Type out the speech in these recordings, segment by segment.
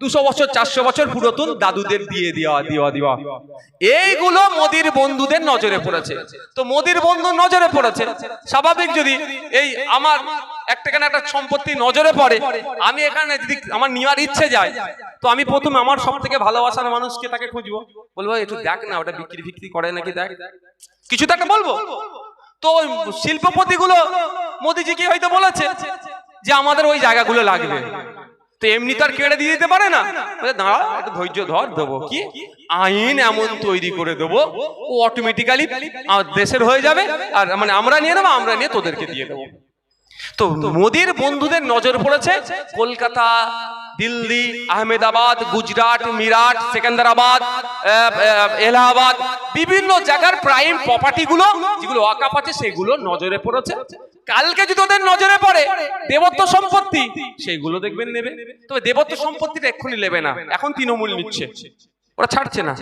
দুশো বছর, চারশো বছর পুরাতন দাদুদের দিয়ে দেওয়া দেওয়া দেওয়া। এইগুলো মোদির বন্ধুদের নজরে পড়েছে। তো মোদির বন্ধুর নজরে পড়েছে। স্বাভাবিক যদি এই আমার একটা কেন একটা সম্পত্তি নজরে পড়ে, আমি এখানে যদি আমার নেওয়ার ইচ্ছে যায়, তো আমি প্রথমে আমার সব থেকে ভালোবাসার মানুষকে তাকে খুঁজবো। বলব একটু দেখ না, ওটা বিক্রি ফিক্রি করে নাকি দেখ। কিছু তো একটা বলব। তো শিল্পপতিগুলো মোদিজিকে হয়তো বলেছে যে, আমাদের ওই জায়গাগুলো লাগবে। তো এমনি তো আর কেড়ে দিয়ে দিতে পারে না। দাঁড়া একটু ধৈর্য ধর, দেবো। কি? আইন এমন তৈরি করে দেবো, ও অটোমেটিক্যালি দেশের হয়ে যাবে, আর মানে আমরা নিয়ে নেব, আমরা নিয়ে তোদেরকে দিয়ে দেবো। তো মোদির বন্ধুদের নজর পড়েছে কলকাতা দিল্লি, আহমেদাবাদ, গুজরাট, মিরাট, সেকেন্দারাবাদ এলাহাবাদ, বিভিন্ন জায়গার প্রাইম প্রপার্টিগুলো যেগুলো ওয়াকাপ আছে, সেগুলো নজরে পড়েছে। কালকে যদি ওদের নজরে পড়ে, দেবত্ব সম্পত্তি সেইগুলো দেখবেন নেবে। তবে দেবত্ব সম্পত্তিটা এক্ষুনি নেবে না। এখন তৃণমূল নিচ্ছে। ওরা ছাড়ছে না।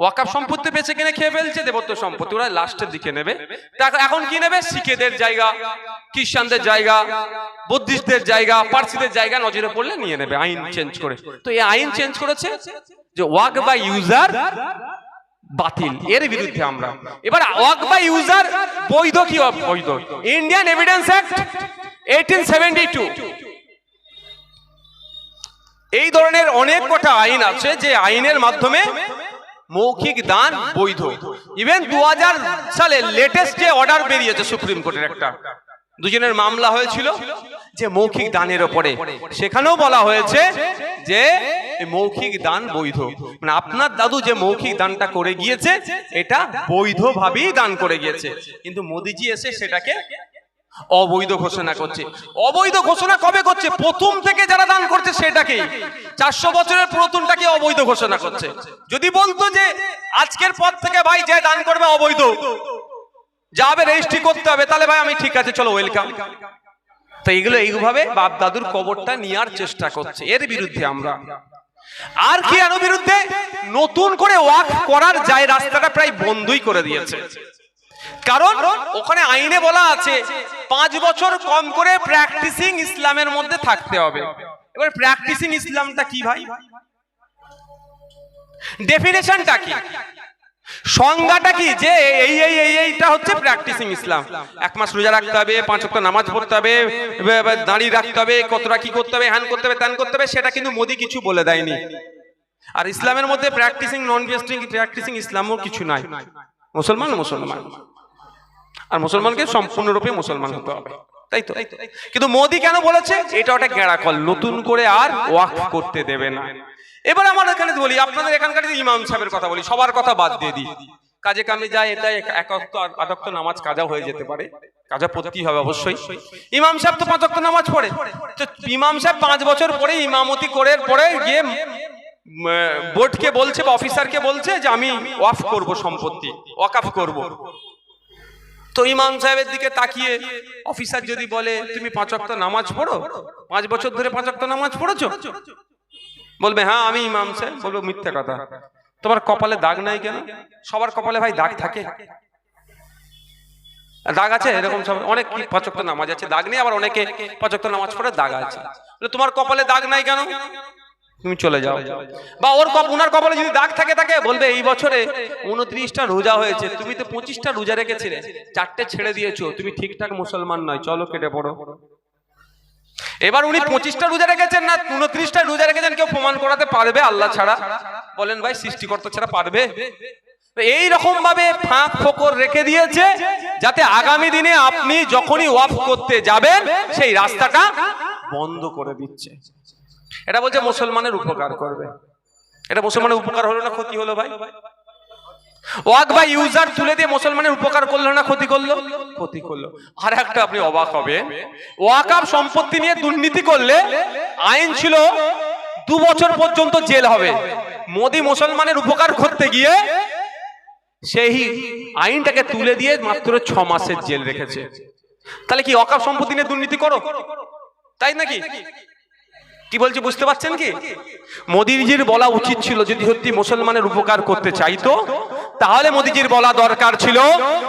ওয়াকাপ সম্পত্তি বেঁচে কিনে খেয়ে ফেলছে দেবত্ব সম্পত্তি। ওরা লাস্টের দিকে নেবে। এখন কি নেবে? শিখেদের জায়গা খ্রিস্টানদের জায়গা বুদ্ধিস্টদের জায়গা পার্সিদের জায়গা নজরে পড়লে নিয়ে নেবে আইন চেঞ্জ করে। তো এই আইন চেঞ্জ করেছে যে ওয়াক বা ইউজার বাতিল এর বিরুদ্ধে আমরা। এবার ওয়াক বা ইউজার বৈধ কি অবৈধ? Indian evidence act eighteen seventy two এই ধরনের অনেক কটা আইন আছে যে আইনের মাধ্যমে মৌখিক দান বৈধ। ইভেন দু হাজার সালে লেটেস্ট যে অর্ডার বেরিয়েছে সুপ্রিম কোর্টের একটা, দুজনের মামলা হয়েছিল যে মৌখিক দানের ওপরে। সেখানেও বলা হয়েছে যে মৌখিক দান বৈধ। মানে আপনার দাদু যে মৌখিক দানটা করে গিয়েছে, এটা বৈধভাবেই দান করে গিয়েছে। কিন্তু মোদিজি এসে সেটাকে অবৈধ ঘোষণা করছে। অবৈধ ঘোষণা কবে করছে? প্রথম থেকে যারা দান করছে সেটাকে চারশো বছরের প্রথমটাকে অবৈধ ঘোষণা করছে। যদি বলতো যে আজকের পর থেকে ভাই যে দান করবে অবৈধ, যাবে রেজিস্ট্রি করতে হবে, তাহলে ভাই আমি ঠিক আছে, চলো ওয়েলকাম। তো এইগুলো এইভাবে বাপ দাদুর কবরটা নেওয়ার চেষ্টা করছে, এর বিরুদ্ধে আমরা। আর কি আরও বিরুদ্ধে? নতুন করে ওয়াক করার যায় রাস্তাটা প্রায় বন্ধই করে দিয়েছে। কারণ ওখানে আইনে বলা আছে, পাঁচ বছর কম করে প্র্যাকটিসিং ইসলামের মধ্যে থাকতে হবে। এবার প্র্যাকটিসিং ইসলামটা কি ভাই? ডেফিনেশনটা কি? সংজ্ঞাটা কি? যে এই এই এই, এইটা হচ্ছে প্র্যাকটিসিং ইসলাম। এক মাস রোজা রাখতে হবে, পাঁচ ওয়াক্ত নামাজ পড়তে হবে দাঁড়িয়ে রাখতে হবে, কতটা কি করতে হবে হ্যান করতে হবে, ত্যান করতে হবে, সেটা কিন্তু মোদি কিছু বলে দেয়নি। আর ইসলামের মধ্যে প্র্যাকটিসিং নন প্র্যাকটিসিং ইসলামও কিছু নাই। মুসলমান মুসলমান। আর মুসলমানকে সম্পূর্ণরূপে মুসলমান হতে হবে। তাই তো? কিন্তু মোদি কেন বলেছে? এটা ওটা গেঁড়াকল নতুন করে আর ওয়াক করতে দেবে না। এবার আমার এখানে বলি আপনাদের এখানকার ইমাম সাহেবের কথা বলি সবার কথা বাদ দিয়ে দিই। কাজে কামে যায় এটা আদক্ত নামাজ কাজা হয়ে যেতে পারে। কাজা পড়তেই হবে অবশ্যই। ইমাম সাহেব তো পাঁচ নামাজ পড়ে। তো ইমাম সাহেব পাঁচ বছর পরে ইমামতি করে পরে গিয়ে বোর্ডকে বলছে বা অফিসারকে বলছে যে আমি ওয়াফ করব সম্পত্তি ওয়াকাফ করব। তো ইমাম সাহেবের দিকে তাকিয়ে অফিসার যদি বলে, তুমি পাঁচ ওয়াক্ত নামাজ পড়ো? পাঁচ বছর ধরে পাঁচ ওয়াক্ত নামাজ পড়েছো? বলবে হ্যাঁ আমি ইমাম সাহেব। বলব, মিথ্যে কথা। তোমার কপালে দাগ নাই কেন? সবার কপালে ভাই দাগ থাকে। দাগ আছে এরকম সব। অনেক পাঁচ ওয়াক্ত নামাজ আছে, দাগ নেই। আবার অনেকে পাঁচ ওয়াক্ত নামাজ পড়ে দাগ আছে। তোমার কপালে দাগ নাই কেন? তুমি চলে যাও। বা ওর উনার কপালে যদি দাগ থাকে থাকে বলবে এই বছরে উনত্রিশটা রোজা হয়েছে তুমি তো পঁচিশটা রোজা রেখেছিলে চারটে ছেড়ে দিয়েছ তুমি ঠিকঠাক মুসলমান নয় চলো কেটে পড়ো। এবার উনি পঁচিশটা রোজা রেখেছেন না উনত্রিশটা রোজা রেখেছেন কেউ প্রমাণ করাতে পারবে আল্লাহ ছাড়া? বলেন ভাই সৃষ্টিকর্তা ছাড়া পারবে? এই রকম ভাবে ফাঁক ফোকর রেখে দিয়েছে যাতে আগামী দিনে আপনি যখনই ওয়াফ করতে যাবেন সেই রাস্তাটা বন্ধ করে দিচ্ছে। এটা বলছে মুসলমানের উপকার করবে। এটা মুসলমানের উপকার হলো না ক্ষতি হলো ভাই? ওয়াক বা ইউজার তুলে দিয়ে মুসলমানের উপকার করল না ক্ষতি করল? ক্ষতি করল। আর একটা আপনি অবাক হবে ওয়াকাব সম্পত্তি নিয়ে দুর্নীতি করলে আইন ছিল দু বছর পর্যন্ত জেল হবে। মোদি মুসলমানের উপকার করতে গিয়ে সেই আইনটাকে তুলে দিয়ে মাত্র ছ মাসের জেল রেখেছে। তাহলে কি অকাপ সম্পত্তি নিয়ে দুর্নীতি করো? তাই নাকি? কি বলছি, বুঝতে পারছেন কি? মোদিজির বলা উচিত ছিল যদি সত্যি মুসলমানের উপকার করতে চাইতো, তাহলে মোদিজির বলা দরকার ছিল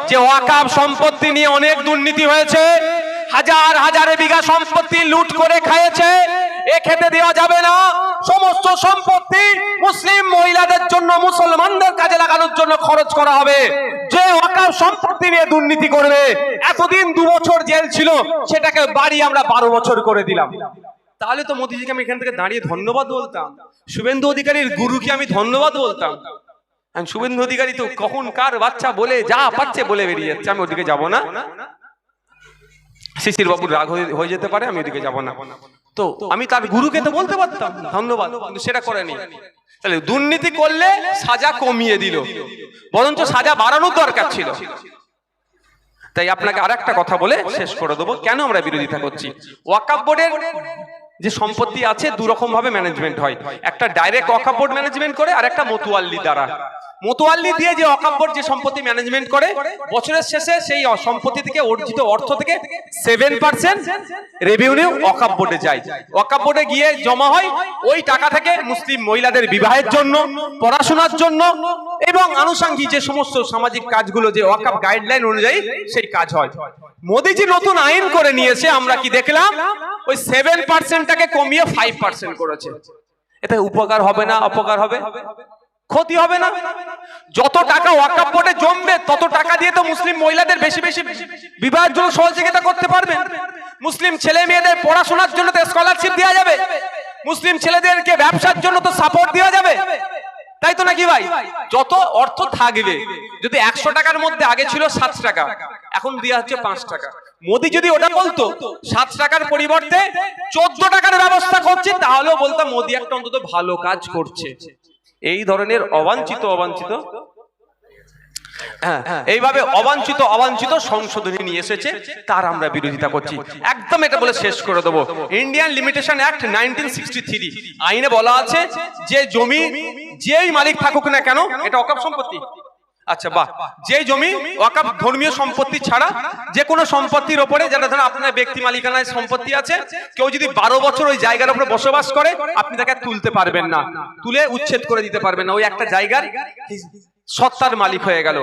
যে ওয়াকাব সম্পত্তি নিয়ে অনেক দুর্নীতি হয়েছে, হাজার হাজারে বিঘা সম্পত্তি লুট করে খাইয়েছে, এ খেতে দেওয়া যাবে না, সমস্ত সম্পত্তি মুসলিম মহিলাদের জন্য, মুসলমানদের কাজে লাগানোর জন্য খরচ করা হবে। যে ওয়াকাফ সম্পত্তি নিয়ে দুর্নীতি করবে, এতদিন দু বছর জেল ছিল, সেটাকে বাড়ি আমরা বারো বছর করে দিলাম। তাহলে তো মোদিজিকে আমি এখান থেকে দাঁড়িয়ে ধন্যবাদ বলতাম। শুভেন্দু অধিকারীর গুরুকে আমি ধন্যবাদ বলতাম। শুভেন্দু অধিকারী তো কখন কার বাচ্চা বলে যা পাচ্ছে বলে বেরিয়ে যাচ্ছে, আমি ওদিকে যাব না। শিশির বাবুর রাগ হয়ে যেতে পারে, আমি ওদিকে যাব না। তো আমি তার গুরুকে তো বলতে পারতাম, ধন্যবাদ সেটা করেনি তাহলে দুর্নীতি করলে সাজা কমিয়ে দিল, বরঞ্চ সাজা বাড়ানোর দরকার ছিল। তাই আপনাকে আর একটা কথা বলে শেষ করে দেবো। কেন আমরা বিরোধিতা করছি? ওয়াকাব বোর্ডের যে সম্পত্তি আছে দু রকম ভাবে ম্যানেজমেন্ট হয়। একটা ডাইরেক্ট বোর্ড ম্যানেজমেন্ট করে আর একটা মতুয়াল্লি দ্বারা। মতুয়াল্লি দিয়ে যে বোর্ড যে সম্পত্তি ম্যানেজমেন্ট করে বছরের শেষে সেই সম্পত্তি থেকে অর্জিত অর্থ থেকে সেভেন পার্সেন্ট রেভিনিউ ওয়াকাব বোর্ডে যায়। ওয়াকাব বোর্ডে গিয়ে জমা হয় ওই টাকা থেকে মুসলিম মহিলাদের বিবাহের জন্য পড়াশোনার জন্য এবং আনুষঙ্গিক যে সমস্ত সামাজিক কাজগুলো যে ওয়াকাব গাইডলাইন অনুযায়ী সেই কাজ হয়। মোদিজি নতুন আইন করে নিয়েছে আমরা কি দেখলাম? ওই সেভেন পার্সেন্টটাকে কমিয়ে ফাইভ পার্সেন্ট করেছে। এতে উপকার হবে না অপকার হবে? ক্ষতি হবে না? যত টাকা ওয়াকাপ বোর্ডে জমবে, তত টাকা দিয়ে তো মুসলিম মহিলাদের বেশি বেশি বিবাহের জন্য সহযোগিতা করতে পারবে। মুসলিম ছেলে মেয়েদের পড়াশোনার জন্য তো স্কলারশিপ দেওয়া যাবে। মুসলিম ছেলেদেরকে ব্যবসার জন্য তো সাপোর্ট দেওয়া যাবে। তাই তো নাকি ভাই? যত অর্থ থাকবে যদি একশো টাকার মধ্যে আগে ছিল সাত টাকা এখন দেওয়া হচ্ছে পাঁচ টাকা। মোদী যদি ওটা বলতো সাত টাকার পরিবর্তে চোদ্দ টাকার ব্যবস্থা করছে তাহলেও বলতাম মোদি একটা অন্তত ভালো কাজ করছে। এই ধরনের অবাঞ্ছিত অবাঞ্ছিত? এইভাবে অবাঞ্ছিত অবাঞ্ছিত সংশোধনী নিয়ে এসেছে তার আমরা বিরোধিতা করছি। একদম এটা বলে শেষ করে দেবো। Indian limitation act nineteen sixty three আইনে বলা আছে যে জমি যেই মালিক থাকুক না কেন এটা অকাপ সম্পত্তি। আচ্ছা বাহ। যে জমি ওয়াকাপ ধর্মীয় সম্পত্তি ছাড়া যে কোনো সম্পত্তির ওপরে যেটা ধরুন আপনার ব্যক্তি মালিকানায় সম্পত্তি আছে কেউ যদি বারো বছর ওই জায়গার উপরে বসবাস করে আপনি তাকে তুলতে পারবেন না। তুলে উচ্ছেদ করে দিতে পারবেন না। ওই একটা জায়গার সত্তার মালিক হয়ে গেল।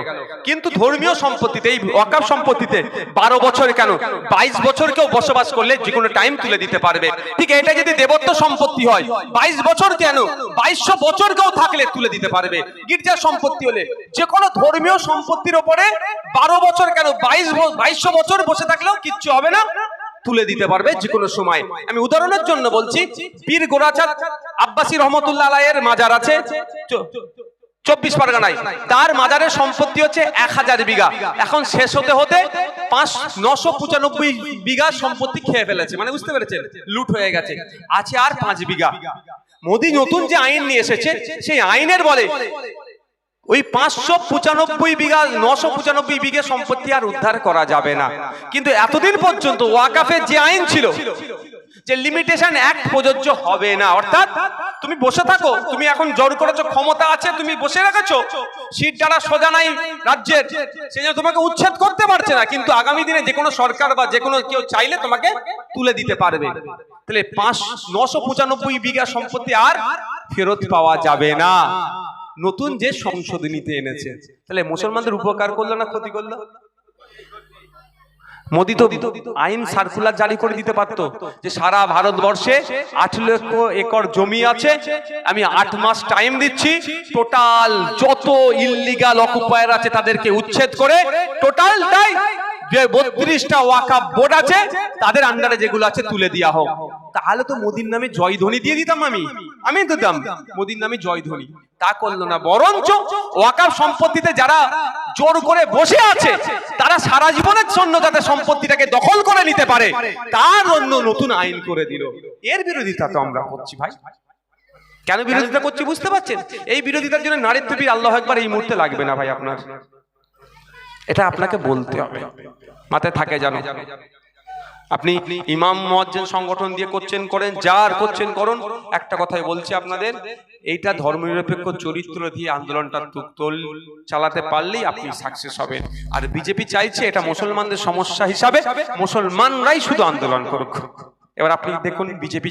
কিন্তু ধর্মীয় সম্পত্তিতে এই ওয়াকাপ সম্পত্তিতে বারো বছর কেন? বাইশ বছর কেউ বসবাস করলে যে কোনো টাইম তুলে দিতে পারবে। ঠিক এটা যদি দেবত্ব সম্পত্তি হয়, বাইশ বছর কেন? বাইশশো বছর কেউ থাকলে তুলে দিতে পারবে। গির্জার সম্পত্তি হলে যে কোনো ধর্মীয় সম্পত্তির ওপরে বারো বছর কেন? বাইশ বাইশশো বছর বসে থাকলেও কিচ্ছু হবে না। তুলে দিতে পারবে যে কোনো সময়। আমি উদাহরণের জন্য বলছি পীর গোরাচাঁদ আব্বাসী রহমতুল্লাহ আলাইয়ের মাজার আছে। চব্বিশ পরগনায় তার মাজারের সম্পত্তি হচ্ছে এক হাজার বিঘা। এখন শেষ হতে হতে পাঁচ, নশো পঁচানব্বই বিঘা সম্পত্তি খেয়ে ফেলেছে। মানে বুঝতে পেরেছেন? লুট হয়ে গেছে। আছে আর পাঁচ বিঘা। মোদি নতুন যে আইন নিয়ে এসেছে, সেই আইনের বলে ওই পাঁচশো পঁচানব্বই বিঘা, নশো পঁচানব্বই বিঘা সম্পত্তি আর উদ্ধার করা যাবে না। কিন্তু এতদিন পর্যন্ত ওয়াকাফের যে আইন ছিল, যে লিমিটেশন অ্যাক্ট প্রযোজ্য হবে না। অর্থাৎ তুমি বসে থাকো, তুমি এখন জোর করেছ, ক্ষমতা আছে, তুমি বসে রেখেছো। সিট যারা সোজা নাই রাজ্যের, সেই জন্য তোমাকে উচ্ছেদ করতে পারছে না, কিন্তু আগামী দিনে যে কোনো সরকার বা যে কোনো কেউ চাইলে তোমাকে তুলে দিতে পারবে। তাহলে পাঁচ, নশো পঁচানব্বই বিঘা সম্পত্তি আর ফেরত পাওয়া যাবে না। নতুন যে সংশোধনীতে এনেছে। তাহলে মুসলমানদের উপকার করল না ক্ষতি করল? মোদি তো আইন সার্কুলার জারি করে দিতে পারতো যে সারা ভারতবর্ষে আট লক্ষ একর জমি আছে। আমি আট মাস টাইম দিচ্ছি। টোটাল যত ইল্লিগাল অকুপায়ার আছে তাদেরকে উচ্ছেদ করে টোটালটাই যে বত্রিশটা ওয়াকাপ বোর্ড আছে, তাদের আন্ডারে যেগুলো আছে তুলে দেওয়া হোক। তাহলে তো মোদির নামে জয়ধ্বনি দিয়ে দিতাম আমি। আমি দিতাম। মোদির নামে জয়ধ্বনি তা করল না। বরঞ্চ ওয়াকাপ সম্পত্তিতে যারা জোর করে বসে আছে সারা জীবনের জন্য যাতে সম্পত্তিটাকে দখল করে নিতে পারে, তার জন্য নতুন আইন করে দিল। এর বিরোধিতা তো আমরা করছি ভাই। কেন বিরোধিতা করছি বুঝতে পারছেন? এই বিরোধিতার জন্য নারীর তুপির আল্লাহ একবার এই মুহূর্তে লাগবে না ভাই আপনার। এটা আপনাকে বলতে হবে। মাথায় থাকে জানো আপনি ইমাম মোয়াজ্জেন সংগঠন দিয়ে করছেন করেন যার করছেন করুন একটা কথাই বলছি আপনাদের এইটা ধর্মনিরপেক্ষ চরিত্র দিয়ে আন্দোলনটা তোল চালাতে পারলেই আপনি সাকসেস হবেন। আর বিজেপি চাইছে এটা মুসলমানদের সমস্যা হিসাবে মুসলমানরাই শুধু আন্দোলন করুক। এবার আপনি দেখুন বিজেপি